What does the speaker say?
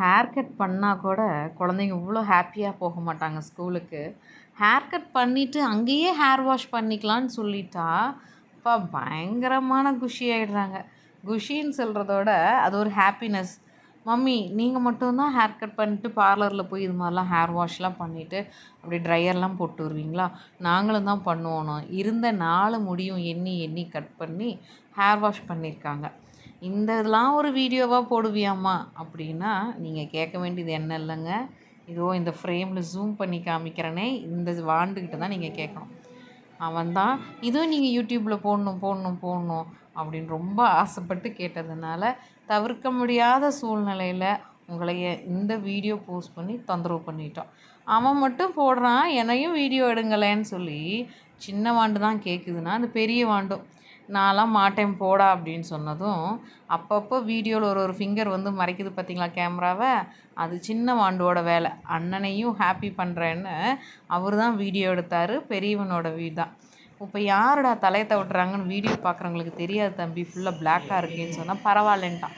Hair cut பண்ணால் கூட குழந்தைங்க இவ்வளோ ஹாப்பியாக போக மாட்டாங்க ஸ்கூலுக்கு ஹேர் கட் பண்ணிவிட்டு அங்கேயே ஹேர் வாஷ் பண்ணிக்கலான்னு சொல்லிட்டா அப்பா பயங்கரமான குஷி ஆகிடுறாங்க குஷின்னு சொல்கிறதோட அது ஒரு ஹாப்பினஸ் மம்மி நீங்கள் மட்டும்தான் ஹேர் கட் பண்ணிட்டு பார்லரில் போய் இது மாதிரிலாம் ஹேர் வாஷ்லாம் பண்ணிவிட்டு அப்படி ட்ரையர்லாம் போட்டு வருவீங்களா? நாங்களும் தான் பண்ணுவோம். இருந்த நாலு முடியும் எண்ணி எண்ணி கட் பண்ணி ஹேர் வாஷ் பண்ணியிருக்காங்க இந்த இதெல்லாம் ஒரு வீடியோவாக போடுவியாம்மா? அப்படின்னா நீங்கள் கேட்க வேண்டியது என்ன இல்லைங்க. இதோ இந்த ஃப்ரேமில் ஜூம் பண்ணி காமிக்கிறனே இந்த வாண்டுக்கிட்ட தான் நீங்கள் கேட்கணும். அவன் தான் இதுவும் நீங்கள் யூடியூப்பில் போடணும் போடணும் போடணும் அப்படின்னு ரொம்ப ஆசைப்பட்டு கேட்டதுனால தவிர்க்க முடியாத சூழ்நிலையில் உங்களைய இந்த வீடியோ போஸ்ட் பண்ணி தொந்தரவு பண்ணிட்டோம். அவன் மட்டும் போடுறான் என்னையும் வீடியோ எடுங்களேன்னு சொல்லி சின்ன வாண்டு தான் கேட்குதுன்னா அந்த பெரிய வாண்டும். நான்லாம் மாட்டேன் போடா அப்படின்னு சொன்னதும் அப்பப்போ வீடியோவில் ஒரு ஒரு ஃபிங்கர் வந்து மறைக்குது பார்த்தீங்களா கேமராவை அது சின்ன வாண்டோட வேலை. அண்ணனையும் ஹாப்பி பண்ணுறேன்னு அவர் தான் வீடியோ எடுத்தார். பெரியவனோட வீடு தான். இப்போ யாருடா தலையை தவிட்டுறாங்கன்னு வீடியோ பார்க்குறவங்களுக்கு தெரியாது தம்பி. ஃபுல்லாக பிளாக்காக இருக்குன்னு சொன்னால் பரவாயில்லன்ட்டான்.